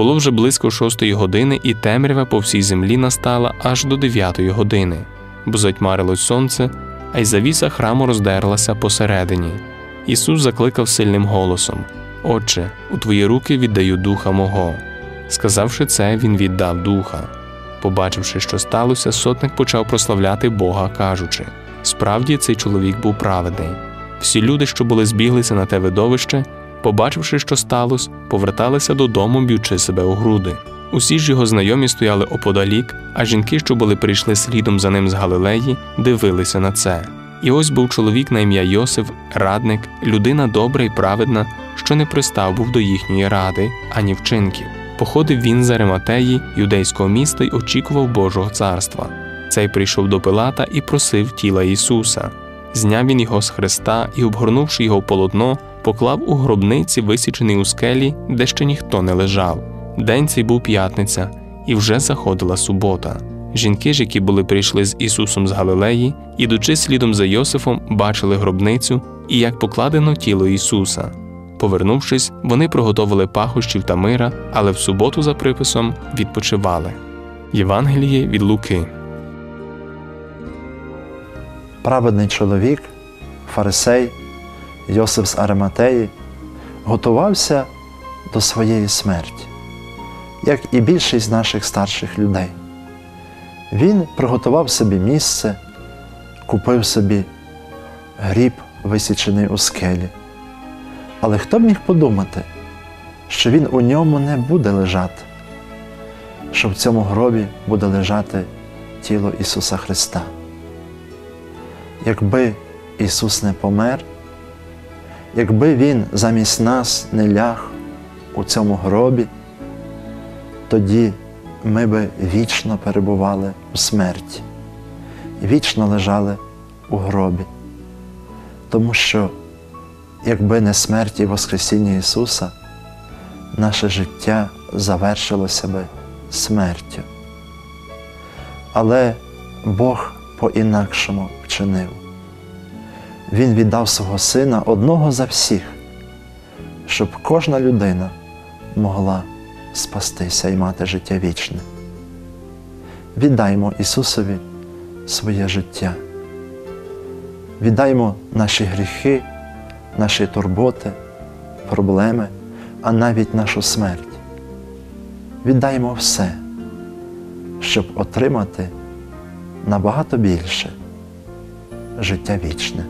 Було вже близько шостої години, і темрява по всій землі настала аж до дев'ятої години, бо затьмарилось сонце, а й завіса храму роздерлася посередині. Ісус закликав сильним голосом: Отче, у твої руки віддаю духа мого. Сказавши це, він віддав духа. Побачивши, що сталося, сотник почав прославляти Бога, кажучи: Справді цей чоловік був праведний. Всі люди, що були збіглися на те видовище, побачивши, що сталося, поверталися додому, б'ючи себе у груди. Усі ж його знайомі стояли оподалік, а жінки, що були прийшли слідом за ним з Галилеї, дивилися на це. І ось був чоловік на ім'я Йосиф, радник, людина добра і праведна, що не пристав був до їхньої ради, ані вчинків. Походив він з Ариматеї, юдейського міста й очікував Божого царства. Цей прийшов до Пилата і просив тіла Ісуса. Зняв він його з хреста і, обгорнувши його в полотно, поклав у гробниці, висічений у скелі, де ще ніхто не лежав. День цей був п'ятниця, і вже заходила субота. Жінки ж, які були прийшли з Ісусом з Галилеї, ідучи слідом за Йосифом, бачили гробницю і як покладено тіло Ісуса. Повернувшись, вони приготовили пахощів та мира, але в суботу за приписом відпочивали. Євангеліє від Луки. праведний чоловік, фарисей Йосиф з Ариматеї, готувався до своєї смерті, як і більшість наших старших людей. Він приготував собі місце, купив собі гріб, висічений у скелі. Але хто б міг подумати, що він у ньому не буде лежати, що в цьому гробі буде лежати тіло Ісуса Христа? якби Ісус не помер, якби Він замість нас не ляг у цьому гробі, тоді ми би вічно перебували у смерті, вічно лежали у гробі. Тому що, якби не смерть і Воскресіння Ісуса, наше життя завершилося би смертю. Але Бог по-інакшому вчинив. Він віддав свого сина одного за всіх, щоб кожна людина могла спастися і мати життя вічне. Віддаймо Ісусові своє життя, віддаймо наші гріхи, наші турботи, проблеми, а навіть нашу смерть. Віддаймо все, щоб отримати набагато більше життя вічне.